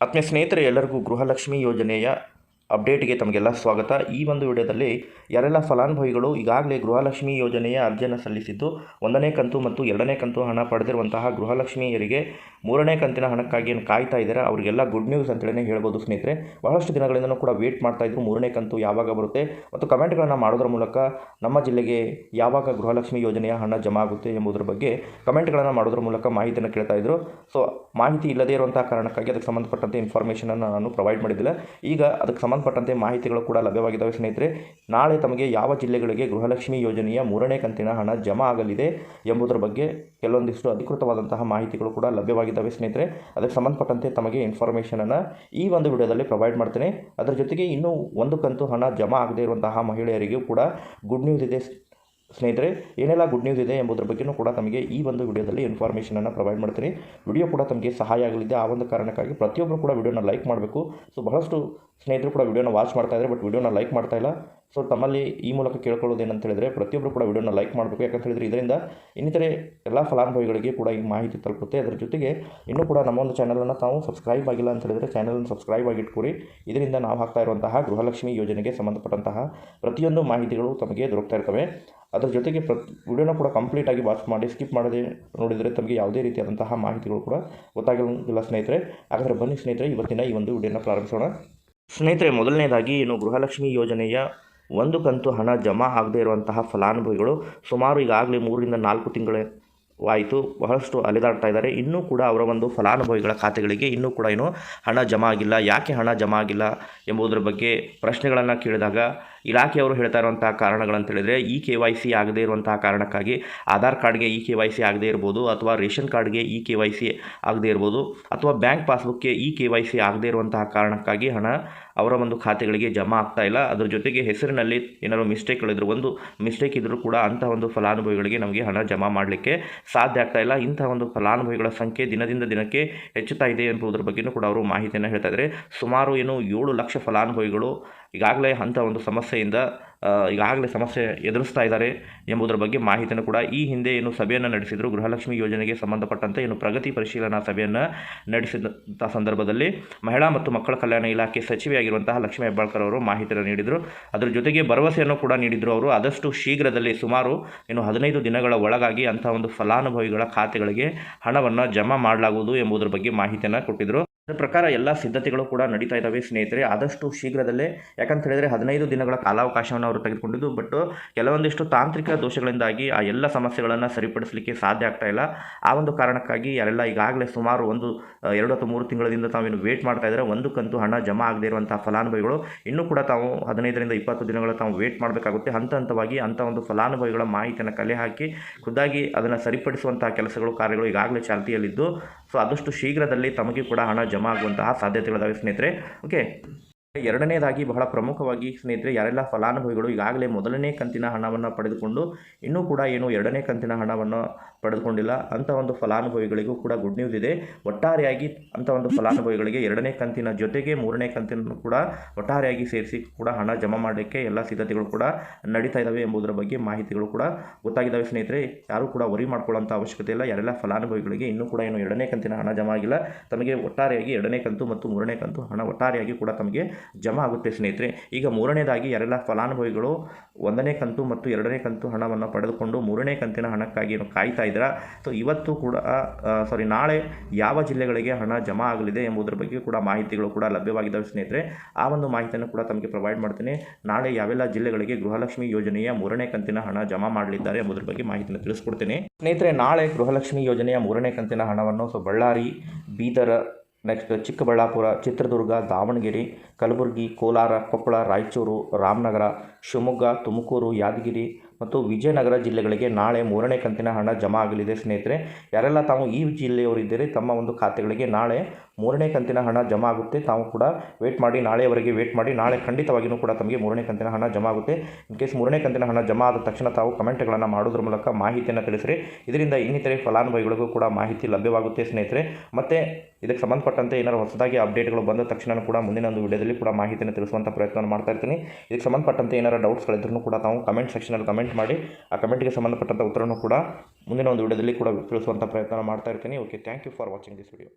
ಆತ್ಮೀಯ ಸ್ನೇಹಿತರೆ ಎಲ್ಲರಿಗೂ ಗೃಹಲಕ್ಷ್ಮಿ ಯೋಜನೆಯ ಅಪ್ಡೇಟ್ಗೆ ತಮಗೆಲ್ಲ ಸ್ವಾಗತ. ಈ ಒಂದು ವಿಡಿಯೋದಲ್ಲಿ ಯಾರೆಲ್ಲ ಫಲಾನುಭವಿಗಳು ಈಗಾಗಲೇ ಗೃಹಲಕ್ಷ್ಮಿ ಯೋಜನೆಯ ಅರ್ಜಿಯನ್ನು ಸಲ್ಲಿಸಿದ್ದು, ಒಂದನೇ ಕಂತು ಮತ್ತು ಎರಡನೇ ಕಂತು ಹಣ ಪಡೆದಿರುವಂತಹ ಗೃಹಲಕ್ಷ್ಮಿಯರಿಗೆ ಮೂರನೇ ಕಂತಿನ ಹಣಕ್ಕಾಗಿ ಏನು ಕಾಯ್ತಾ ಇದ್ದಾರೆ? ಅವರಿಗೆಲ್ಲ ಗುಡ್ ನ್ಯೂಸ್ ಅಂತೇಳಿ ಹೇಳ್ಬೋದು ಸ್ನೇಹಿತರೆ. ಬಹಳಷ್ಟು ದಿನಗಳಿಂದಲೂ ಕೂಡ ವೇಟ್ ಮಾಡ್ತಾ ಇದ್ರು. ಮೂರನೇ ಕಂತು ಯಾವಾಗ ಬರುತ್ತೆ? ಮತ್ತು ಕಮೆಂಟ್ಗಳನ್ನು ಮಾಡೋದ್ರ ಮೂಲಕ ನಮ್ಮ ಜಿಲ್ಲೆಗೆ ಯಾವಾಗ ಗೃಹಲಕ್ಷ್ಮಿ ಯೋಜನೆಯ ಹಣ ಜಮಾ ಆಗುತ್ತೆ ಎಂಬುದರ ಬಗ್ಗೆ ಕಮೆಂಟ್ಗಳನ್ನು ಮಾಡೋದ್ರ ಮೂಲಕ ಮಾಹಿತಿಯನ್ನು ಕೇಳ್ತಾ ಇದ್ದರು ಸೊ ಮಾಹಿತಿ ಇಲ್ಲದೇ ಇರುವಂತಹ ಕಾರಣಕ್ಕಾಗಿ ಅದಕ್ಕೆ ಸಂಬಂಧಪಟ್ಟಂತೆ ಇನ್ಫಾರ್ಮೇಷನನ್ನು ನಾನು ಪ್ರೊವೈಡ್ ಮಾಡಿದ್ದಿಲ್ಲ. ಈಗ ಅದಕ್ಕೆ ಸಂಬಂಧಪಟ್ಟಂತೆ ಮಾಹಿತಿಗಳು ಕೂಡ ಲಭ್ಯವಾಗಿದ್ದಾವೆ. ಸ್ನೇಹಿತರೆ, ನಾಳೆ ತಮಗೆ ಯಾವ ಜಿಲ್ಲೆಗಳಿಗೆ ಗೃಹಲಕ್ಷ್ಮಿ ಯೋಜನೆಯ ಮೂರನೇ ಕಂತಿನ ಹಣ ಜಮಾ ಆಗಲಿದೆ ಎಂಬುದರ ಬಗ್ಗೆ ಕೆಲವೊಂದಿಷ್ಟು ಅಧಿಕೃತವಾದಂತಹ ಮಾಹಿತಿಗಳು ಕೂಡ ಲಭ್ಯವಾಗಿದ್ದಾವೆ. ಸ್ನೇಹಿತರೆ, ಅದಕ್ಕೆ ಸಂಬಂಧಪಟ್ಟಂತೆ ತಮಗೆ ಇನ್ಫಾರ್ಮೇಷನನ್ನು ಈ ಒಂದು ವಿಡಿಯೋದಲ್ಲಿ ಪ್ರೊವೈಡ್ ಮಾಡ್ತೇನೆ. ಅದರ ಜೊತೆಗೆ ಇನ್ನೂ ಒಂದು ಕಂತು ಹಣ ಜಮಾ ಆಗದೇ ಇರುವಂತಹ ಮಹಿಳೆಯರಿಗೂ ಕೂಡ ಗುಡ್ ನ್ಯೂಸ್ ಇದೆ. ಸ್ನೇಹಿತರೆ, ಏನೆಲ್ಲ ಗುಡ್ ನ್ಯೂಸ್ ಇದೆ ಎಂಬುದರ ಬಗ್ಗೆಯೂ ಕೂಡ ತಮಗೆ ಈ ಒಂದು ವಿಡಿಯೋದಲ್ಲಿ ಇನ್ಫಾರ್ಮೇಷನನ್ನು ಪ್ರೊವೈಡ್ ಮಾಡ್ತೀನಿ. ವಿಡಿಯೋ ಕೂಡ ತಮಗೆ ಸಹಾಯ ಆಗಲಿದೆ ಆ ಒಂದು ಕಾರಣಕ್ಕಾಗಿ. ಪ್ರತಿಯೊಬ್ಬರು ಕೂಡ ವಿಡಿಯೋನ ಲೈಕ್ ಮಾಡಬೇಕು. ಸೊ ಬಹಳಷ್ಟು ಸ್ನೇಹಿತರು ಕೂಡ ವಿಡಿಯೋನ ವಾಚ್ ಮಾಡ್ತಾ ಇದ್ದಾರೆ ಬಟ್ ವಿಡಿಯೋನ ಲೈಕ್ ಮಾಡ್ತಾ ಇಲ್ಲ. ಸೊ ತಮ್ಮಲ್ಲಿ ಈ ಮೂಲಕ ಕೇಳ್ಕೊಳ್ಳೋದು ಏನಂತ ಹೇಳಿದ್ರೆ ಪ್ರತಿಯೊಬ್ಬರು ಕೂಡ ವಿಡಿಯೋನ ಲೈಕ್ ಮಾಡಬೇಕು. ಯಾಕಂತ ಹೇಳಿದರೆ ಇದರಿಂದ ಇನ್ನಿತರೆ ಎಲ್ಲ ಫಲಾನುಭವಿಗಳಿಗೆ ಕೂಡ ಈ ಮಾಹಿತಿ ತಲುಪುತ್ತೆ. ಅದರ ಜೊತೆಗೆ ಇನ್ನೂ ಕೂಡ ನಮ್ಮ ಒಂದು ಚಾನಲನ್ನು ತಾವು ಸಬ್ಸ್ಕ್ರೈಬ್ ಆಗಿಲ್ಲ ಅಂತ ಹೇಳಿದರೆ ಚಾನಲನ್ನು ಸಬ್ಸ್ಕ್ರೈಬ್ ಆಗಿಟ್ಕೊರಿ ಇದರಿಂದ ನಾವು ಹಾಕ್ತಾ ಇರುವಂತಹ ಗೃಹಲಕ್ಷ್ಮಿ ಯೋಜನೆಗೆ ಸಂಬಂಧಪಟ್ಟಂತಹ ಪ್ರತಿಯೊಂದು ಮಾಹಿತಿಗಳು ತಮಗೆ ದೊರಕ್ತಾ ಇರ್ತವೆ. ಅದರ ಜೊತೆಗೆ ಪ್ರ ವಿಡಿಯೋನ ಕೂಡ ಕಂಪ್ಲೀಟಾಗಿ ವಾಚ್ ಮಾಡಿ, ಸ್ಕಿಪ್ ಮಾಡದೆ ನೋಡಿದರೆ ತಮಗೆ ಯಾವುದೇ ರೀತಿಯಾದಂತಹ ಮಾಹಿತಿಗಳು ಕೂಡ ಗೊತ್ತಾಗಿಲ್ಲ ಸ್ನೇಹಿತರೆ. ಹಾಗಾದರೆ ಬನ್ನಿ ಸ್ನೇಹಿತರೆ, ಇವತ್ತಿನ ಈ ಒಂದು ವಿಡಿಯೋನ ಪ್ರಾರಂಭಿಸೋಣ. ಸ್ನೇಹಿತರೆ, ಮೊದಲನೇದಾಗಿ ಏನು ಗೃಹಲಕ್ಷ್ಮಿ ಯೋಜನೆಯ ಒಂದು ಕಂತು ಹಣ ಜಮಾ ಆಗದೇ ಇರುವಂತಹ ಫಲಾನುಭವಿಗಳು ಸುಮಾರು ಈಗಾಗಲೇ ಮೂರರಿಂದ ನಾಲ್ಕು ತಿಂಗಳ ಆಯಿತು ಬಹಳಷ್ಟು ಅಲೆದಾಡ್ತಾ ಇದ್ದಾರೆ. ಇನ್ನೂ ಕೂಡ ಅವರ ಒಂದು ಫಲಾನುಭವಿಗಳ ಖಾತೆಗಳಿಗೆ ಇನ್ನೂ ಕೂಡ ಏನು ಹಣ ಜಮಾ ಆಗಿಲ್ಲ. ಯಾಕೆ ಹಣ ಜಮಾ ಆಗಿಲ್ಲ ಎಂಬುದರ ಬಗ್ಗೆ ಪ್ರಶ್ನೆಗಳನ್ನು ಕೇಳಿದಾಗ ಇಲಾಖೆಯವರು ಹೇಳ್ತಾ ಇರುವಂತಹ ಕಾರಣಗಳಂತೇಳಿದರೆ ಇ ಕೆ ವೈ ಸಿ ಆಗದೇ ಇರುವಂತಹ ಕಾರಣಕ್ಕಾಗಿ ಆಧಾರ್ ಕಾರ್ಡ್ಗೆ ಇ ಕೆ ವೈ ಸಿ ಆಗದೇ ಇರ್ಬೋದು ಅಥವಾ ರೇಷನ್ ಕಾರ್ಡ್ಗೆ ಇ ಕೆ ವೈ ಸಿ ಆಗದೇ ಇರ್ಬೋದು ಅಥವಾ ಬ್ಯಾಂಕ್ ಪಾಸ್ಬುಕ್ಗೆ ಇ ಕೆ ವೈ ಸಿ ಆಗದೇ ಇರುವಂತಹ ಕಾರಣಕ್ಕಾಗಿ ಹಣ ಅವರ ಒಂದು ಖಾತೆಗಳಿಗೆ ಜಮಾ ಆಗ್ತಾ ಇಲ್ಲ. ಅದ್ರ ಜೊತೆಗೆ ಹೆಸರಿನಲ್ಲಿ ಏನಾದರೂ ಮಿಸ್ಟೇಕ್ಗಳಿದ್ರು ಒಂದು ಮಿಸ್ಟೇಕ್ ಇದ್ದರೂ ಕೂಡ ಅಂಥ ಒಂದು ಫಲಾನುಭವಿಗಳಿಗೆ ನಮಗೆ ಹಣ ಜಮಾ ಮಾಡಲಿಕ್ಕೆ ಸಾಧ್ಯ ಆಗ್ತಾ ಇಲ್ಲ. ಇಂಥ ಒಂದು ಫಲಾನುಭವಿಗಳ ಸಂಖ್ಯೆ ದಿನದಿಂದ ದಿನಕ್ಕೆ ಹೆಚ್ಚುತ್ತಾ ಇದೆ ಎಂಬುದರ ಬಗ್ಗೆಯೂ ಕೂಡ ಅವರು ಮಾಹಿತಿಯನ್ನು ಹೇಳ್ತಾ ಇದ್ದಾರೆ. ಸುಮಾರು ಏನು ಏಳು ಲಕ್ಷ ಫಲಾನುಭವಿಗಳು ಈಗಾಗಲೇ ಅಂಥ ಒಂದು ಸಮಸ್ಯೆಯಿಂದ ಈಗಾಗಲೇ ಸಮಸ್ಯೆ ಎದುರಿಸ್ತಾ ಇದ್ದಾರೆ ಎಂಬುದರ ಬಗ್ಗೆ ಮಾಹಿತಿಯನ್ನು ಕೂಡ ಈ ಹಿಂದೆ ಏನು ಸಭೆಯನ್ನು ನಡೆಸಿದರು, ಗೃಹಲಕ್ಷ್ಮಿ ಯೋಜನೆಗೆ ಸಂಬಂಧಪಟ್ಟಂತೆ ಏನು ಪ್ರಗತಿ ಪರಿಶೀಲನಾ ಸಭೆಯನ್ನು ನಡೆಸಿದಂಥ ಸಂದರ್ಭದಲ್ಲಿ ಮಹಿಳಾ ಮತ್ತು ಮಕ್ಕಳ ಕಲ್ಯಾಣ ಇಲಾಖೆ ಸಚಿವೆಯಾಗಿರುವಂತಹ ಲಕ್ಷ್ಮೀ ಹೆಬ್ಬಾಳ್ಕರ್ ಅವರು ಮಾಹಿತಿಯನ್ನು ನೀಡಿದರು. ಅದರ ಜೊತೆಗೆ ಭರವಸೆಯನ್ನು ಕೂಡ ನೀಡಿದರು ಅವರು. ಆದಷ್ಟು ಶೀಘ್ರದಲ್ಲಿ ಸುಮಾರು ಏನು ಹದಿನೈದು ದಿನಗಳ ಒಳಗಾಗಿ ಅಂತಹ ಒಂದು ಫಲಾನುಭವಿಗಳ ಖಾತೆಗಳಿಗೆ ಹಣವನ್ನು ಜಮಾ ಮಾಡಲಾಗುವುದು ಎಂಬುದರ ಬಗ್ಗೆ ಮಾಹಿತಿಯನ್ನು ಕೊಟ್ಟಿದ್ದರು ಪ್ರಕಾರ ಎಲ್ಲ ಸಿದ್ಧತೆಗಳು ಕೂಡ ನಡೀತಾ ಇದ್ದಾವೆ ಸ್ನೇಹಿತರೆ. ಆದಷ್ಟು ಶೀಘ್ರದಲ್ಲೇ, ಯಾಕಂತ ಹೇಳಿದರೆ ಹದಿನೈದು ದಿನಗಳ ಕಾಲಾವಕಾಶವನ್ನು ಅವರು ತೆಗೆದುಕೊಂಡಿದ್ದು ಬಟ್ ಕೆಲವೊಂದಿಷ್ಟು ತಾಂತ್ರಿಕ ದೋಷಗಳಿಂದಾಗಿ ಆ ಎಲ್ಲ ಸಮಸ್ಯೆಗಳನ್ನು ಸರಿಪಡಿಸಲಿಕ್ಕೆ ಸಾಧ್ಯ ಆಗ್ತಾ ಇಲ್ಲ. ಆ ಒಂದು ಕಾರಣಕ್ಕಾಗಿ ಯಾರೆಲ್ಲ ಈಗಾಗಲೇ ಸುಮಾರು ಒಂದು ಎರಡು ಅಥವಾ ಮೂರು ತಿಂಗಳಿಂದ ತಾವೇನು ವೇಟ್ ಮಾಡ್ತಾ ಇದ್ದಾರೆ, ಒಂದು ಕಂತು ಹಣ ಜಮಾ ಆಗದೇ ಇರುವಂಥ ಫಲಾನುಭವಿಗಳು, ಇನ್ನೂ ಕೂಡ ತಾವು ಹದಿನೈದರಿಂದ ಇಪ್ಪತ್ತು ದಿನಗಳ ತಾವು ವೇಟ್ ಮಾಡಬೇಕಾಗುತ್ತೆ. ಹಂತ ಹಂತವಾಗಿ ಅಂಥ ಒಂದು ಫಲಾನುಭವಿಗಳ ಮಾಹಿತಿಯನ್ನು ಕಲೆ ಹಾಕಿ, ಖುದ್ದಾಗಿ ಅದನ್ನು ಸರಿಪಡಿಸುವಂತಹ ಕೆಲಸಗಳು, ಕಾರ್ಯಗಳು ಈಗಾಗಲೇ ಚಾಲ್ತಿಯಲ್ಲಿದ್ದು ಸೊ ಆದಷ್ಟು ಶೀಘ್ರದಲ್ಲಿ ತಮಗೆ ಕೂಡ ಹಣ ಜಮಾ ಆಗುವಂತಹ ಸಾಧ್ಯತೆಗಳಿದಾವೆ ಸ್ನೇಹಿತರೆ. ಓಕೆ ಎರಡನೇದಾಗಿ ಬಹಳ ಪ್ರಮುಖವಾಗಿ ಸ್ನೇಹಿತರೆ, ಯಾರೆಲ್ಲ ಫಲಾನುಭವಿಗಳು ಈಗಾಗಲೇ ಮೊದಲನೇ ಕಂತಿನ ಹಣವನ್ನು ಪಡೆದುಕೊಂಡು ಇನ್ನೂ ಕೂಡ ಏನು ಎರಡನೇ ಕಂತಿನ ಹಣವನ್ನು ಪಡೆದುಕೊಂಡಿಲ್ಲ. ಅಂಥ ಒಂದು ಫಲಾನುಭವಿಗಳಿಗೂ ಕೂಡ ಗುಡ್ ನ್ಯೂಸ್ ಇದೆ. ಒಟ್ಟಾರೆಯಾಗಿ ಅಂಥ ಒಂದು ಫಲಾನುಭವಿಗಳಿಗೆ ಎರಡನೇ ಕಂತಿನ ಜೊತೆಗೆ ಮೂರನೇ ಕಂತಿನ ಕೂಡ ಒಟ್ಟಾರೆಯಾಗಿ ಸೇರಿಸಿ ಕೂಡ ಹಣ ಜಮಾ ಮಾಡಲಿಕ್ಕೆ ಎಲ್ಲ ಸಿದ್ಧತೆಗಳು ಕೂಡ ನಡೀತಾ ಇದ್ದಾವೆ ಎಂಬುದರ ಬಗ್ಗೆ ಮಾಹಿತಿಗಳು ಕೂಡ ಗೊತ್ತಾಗಿದ್ದಾವೆ ಸ್ನೇಹಿತರೆ. ಯಾರೂ ಕೂಡ ವರಿ ಮಾಡ್ಕೊಳ್ಳೋಂಥ ಅವಶ್ಯಕತೆ ಇಲ್ಲ. ಯಾರೆಲ್ಲ ಫಲಾನುಭವಿಗಳಿಗೆ ಇನ್ನೂ ಕೂಡ ಏನು ಎರಡನೇ ಕಂತಿನ ಹಣ ಜಮಾ ಆಗಿಲ್ಲ, ತಮಗೆ ಒಟ್ಟಾರೆಯಾಗಿ ಎರಡನೇ ಕಂತು ಮತ್ತು ಮೂರನೇ ಕಂತು ಹಣ ಒಟ್ಟಾರೆಯಾಗಿ ಕೂಡ ತಮಗೆ ಜಮಾ ಆಗುತ್ತೆ ಸ್ನೇಹಿತರೆ. ಈಗ ಮೂರನೇದಾಗಿ ಯಾರೆಲ್ಲ ಫಲಾನುಭವಿಗಳು ಒಂದನೇ ಕಂತು ಮತ್ತು ಎರಡನೇ ಕಂತು ಹಣವನ್ನು ಪಡೆದುಕೊಂಡು ಮೂರನೇ ಕಂತಿನ ಹಣಕ್ಕಾಗಿ ಏನು ಕಾಯ್ತಾ ಇದ್ದೀರಾ? ಸೊ ಇವತ್ತು ಕೂಡ ಸಾರಿ ನಾಳೆ ಯಾವ ಜಿಲ್ಲೆಗಳಿಗೆ ಹಣ ಜಮಾ ಆಗಲಿದೆ ಎಂಬುದರ ಬಗ್ಗೆ ಕೂಡ ಮಾಹಿತಿಗಳು ಕೂಡ ಲಭ್ಯವಾಗಿದ್ದಾವೆ ಸ್ನೇಹಿತರೆ. ಆ ಒಂದು ಮಾಹಿತಿಯನ್ನು ಕೂಡ ತಮಗೆ ಪ್ರೊವೈಡ್ ಮಾಡ್ತೀನಿ. ನಾಳೆ ಯಾವೆಲ್ಲ ಜಿಲ್ಲೆಗಳಿಗೆ ಗೃಹಲಕ್ಷ್ಮಿ ಯೋಜನೆಯ ಮೂರನೇ ಕಂತಿನ ಹಣ ಜಮಾ ಮಾಡಲಿದ್ದಾರೆ ಎಂಬುದರ ಬಗ್ಗೆ ಮಾಹಿತಿಯನ್ನು ತಿಳಿಸ್ಕೊಡ್ತೀನಿ. ಸ್ನೇಹಿತರೆ, ನಾಳೆ ಗೃಹಲಕ್ಷ್ಮಿ ಯೋಜನೆಯ ಮೂರನೇ ಕಂತಿನ ಹಣವನ್ನು ಸೊ ಬಳ್ಳಾರಿ, ಬೀದರ್ ನೆಕ್ಸ್ಟ್ ಚಿಕ್ಕಬಳ್ಳಾಪುರ ಚಿತ್ರದುರ್ಗ ದಾವಣಗೆರೆ ಕಲಬುರಗಿ ಕೋಲಾರ ಕೊಪ್ಪಳ ರಾಯಚೂರು ರಾಮನಗರ ಶಿವಮೊಗ್ಗ ತುಮಕೂರು ಯಾದಗಿರಿ ಮತ್ತು ವಿಜಯನಗರ ಜಿಲ್ಲೆಗಳಿಗೆ ನಾಳೆ ಮೂರನೇ ಕಂತಿನ ಹಣ ಜಮಾ ಆಗಲಿದೆ. ಸ್ನೇಹಿತರೆ, ಯಾರೆಲ್ಲ ತಾವು ಈ ಜಿಲ್ಲೆಯವರಿದ್ದರೆ, ತಮ್ಮ ಒಂದು ಖಾತೆಗಳಿಗೆ ನಾಳೆ ಮೂರನೇ ಕಂತಿನ ಹಣ ಜಮಾ ಆಗುತ್ತೆ. ತಾವು ಕೂಡ ವೇಟ್ ಮಾಡಿ, ನಾಳೆಯವರೆಗೆ ವೇಟ್ ಮಾಡಿ, ನಾಳೆ ಖಂಡಿತವಾಗಿಯೂ ಕೂಡ ತಮಗೆ ಮೂರನೇ ಕಂತಿನ ಹಣ ಜಮಾ ಆಗುತ್ತೆ. ಇನ್ ಕೇಸ್ ಮೂರನೇ ಕಂತಿನ ಹಣ ಜಮಾ ಆದ ತಕ್ಷಣ ತಾವು ಕಮೆಂಟ್ಗಳನ್ನು ಮಾಡೋದ್ರ ಮೂಲಕ ಮಾಹಿತಿಯನ್ನು ತಿಳಿಸ್ರಿ. ಇದರಿಂದ ಇನ್ನಿತರೆ ಫಲಾನುಭವಿಗಳಿಗೂ ಕೂಡ ಮಾಹಿತಿ ಲಭ್ಯವಾಗುತ್ತೆ ಸ್ನೇಹಿತರೆ. ಮತ್ತು ಇದಕ್ಕೆ ಸಂಬಂಧಪಟ್ಟಂತೆ ಏನಾದರೂ ಹೊಸದಾಗಿ ಅಪ್ಡೇಟ್ಗಳು ಬಂದ ತಕ್ಷಣ ಕೂಡ ಮುಂದಿನ ಒಂದು ವಿಡಿಯೋದಲ್ಲಿ ಕೂಡ ಮಾಹಿತಿಯನ್ನು ತಿಳಿಸುವಂಥ ಪ್ರಯತ್ನ ಮಾಡ್ತಾ ಇರ್ತೀನಿ. ಇದಕ್ಕೆ ಸಂಬಂಧಪಟ್ಟಂತೆ ಏನಾದರೂ ಡೌಟ್ಸ್ಗಳಿದ್ರೂ ಕೂಡ ತಾವು ಕಮೆಂಟ್ ಸೆಕ್ಷನಲ್ಲಿ ಕಮೆಂಟ್ ಮಾಡಿ, ಆ ಕಮೆಂಟ್ಗೆ ಸಂಬಂಧಪಟ್ಟಂಥ ಉತ್ತರನೂ ಕೂಡ ಮುಂದಿನ ಒಂದು ವಿಡಿಯೋದಲ್ಲಿ ಕೂಡ ತಿಳಿಸುವಂಥ ಪ್ರಯತ್ನ ಮಾಡ್ತಾ ಇರ್ತೀನಿ. Okay thank you for watching this video